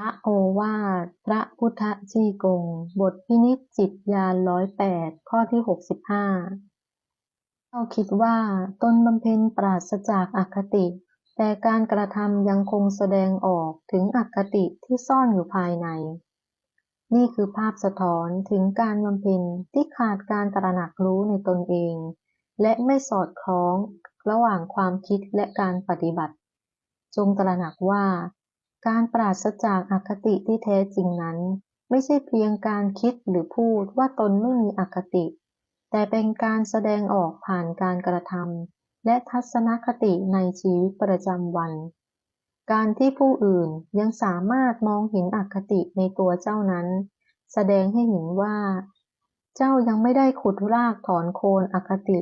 ระโอวาท พระพุทธจีกง บทพินิจจิตญาณร้อยแปดข้อที่หกสิบห้าเราคิดว่าตนบำเพ็ญปราศจากอคติ แต่การกระทำยังคงแสดงออกถึงอคติที่ซ่อนอยู่ภายใน นี่คือภาพสะท้อนถึงการบำเพ็ญที่ขาดการตระหนักรู้ในตนเอง และไม่สอดคล้องระหว่างความคิดและการปฏิบัติ จงตระหนักว่า การปราศจากอคติที่แท้จริงนั้น ไม่ใช่เพียงการคิดหรือพูดว่าตนไม่มีอคติ แต่เป็นการแสดงออกผ่านการกระทำและทัศนคติในชีวิตประจำวัน การที่ผู้อื่นยังสามารถมองเห็นอคติในตัวเจ้านั้น แสดงให้เห็นว่า เจ้ายังไม่ได้ขุดรากถอนโคนอคติ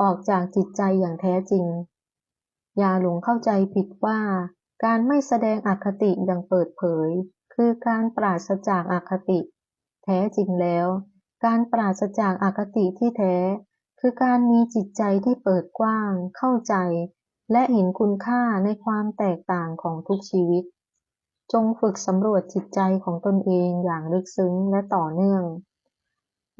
ออกจากจิตใจอย่างแท้จริง อย่าหลงเข้าใจผิดว่า การไม่แสดงอคติอย่างเปิดเผย คือการปราศจากอคติ แท้จริงแล้ว การปราศจากอคติที่แท้ คือการมีจิตใจที่เปิดกว้าง เข้าใจ และเห็นคุณค่าในความแตกต่างของทุกชีวิต จงฝึกสำรวจจิตใจของตนเองอย่างลึกซึ้งและต่อเนื่อง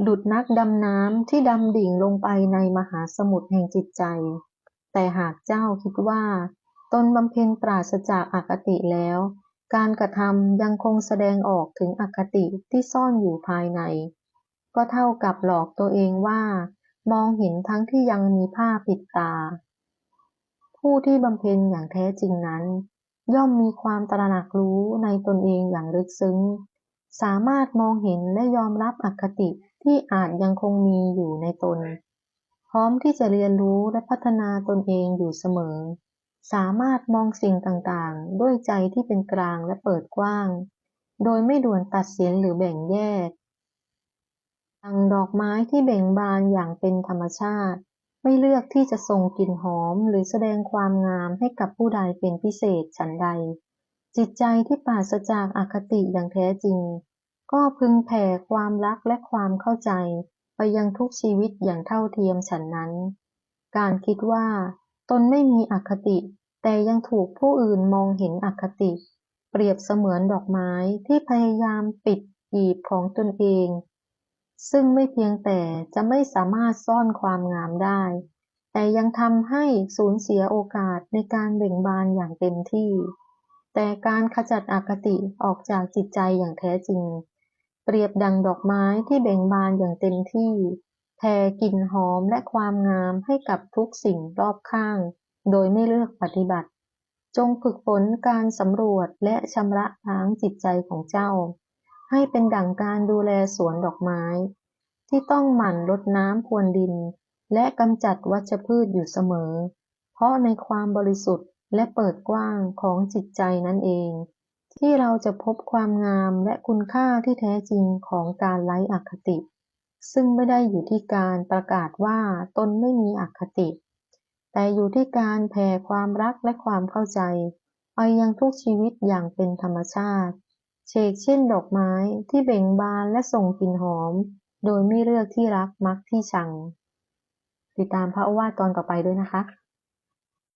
ดุดนักดำน้ำที่ดำดิ่งลงไปในมหาสมุทรแห่งจิตใจ แต่หากเจ้าคิดว่า ตนบำเพ็ญปราศจากอคติแล้ว การกระทำยังคงแสดงออกถึงอคติที่ซ่อนอยู่ภายใน ก็เท่ากับหลอกตัวเองว่า มองเห็นทั้งที่ยังมีผ้าปิดตา ผู้ที่บำเพ็ญอย่างแท้จริงนั้น ย่อมมีความตระหนักรู้ในตนเองอย่างลึกซึ้ง สามารถมองเห็นและยอมรับอคติที่อาจยังคงมีอยู่ในตน พร้อมที่จะเรียนรู้และพัฒนาตนเองอยู่เสมอ สามารถมองสิ่งต่างๆ ด้วยใจที่เป็นกลางและเปิดกว้าง โดยไม่ด่วนตัดสินหรือแบ่งแยกดังดอกไม้ที่เบ่งบานอย่างเป็นธรรมชาติ ไม่เลือกที่จะส่งกลิ่นหอมหรือแสดงความงามให้กับผู้ใดเป็นพิเศษฉันใด จิตใจที่ปราศจากอคติอย่างแท้จริง ก็พึงแผ่ความรักและความเข้าใจไปยังทุกชีวิตอย่างเท่าเทียมฉันนั้น การคิดว่า ตนไม่มีอคติ แต่ยังถูกผู้อื่นมองเห็นอคติ เปรียบเสมือนดอกไม้ที่พยายามปิดกีบของตนเอง ซึ่งไม่เพียงแต่จะไม่สามารถซ่อนความงามได้ แต่ยังทำให้สูญเสียโอกาสในการเบ่งบานอย่างเต็มที่ แต่การขจัดอคติออกจากจิตใจอย่างแท้จริง เปรียบดังดอกไม้ที่เบ่งบานอย่างเต็มที่แผ่กลิ่นหอมและความงามให้กับทุกสิ่งรอบข้าง โดยไม่เลือกปฏิบัติ จงฝึกฝนการสำรวจและชำระล้างจิตใจของเจ้า ให้เป็นดั่งการดูแลสวนดอกไม้ ที่ต้องหมั่นรดน้ำพรวนดิน และกำจัดวัชพืชอยู่เสมอ เพราะในความบริสุทธิ์และเปิดกว้างของจิตใจนั่นเอง ที่เราจะพบความงามและคุณค่าที่แท้จริงของการไร้อคติ ซึ่งไม่ได้อยู่ที่การประกาศว่าตนไม่มีอคติ แต่อยู่ที่การแผ่ความรักและความเข้าใจ ไปยังทุกชีวิตอย่างเป็นธรรมชาติ เชกเช่นดอกไม้ที่เบ่งบานและส่งกลิ่นหอม โดยไม่เลือกที่รักมักที่ชัง ติดตามพระอวาตอนต่อไปด้วยนะคะ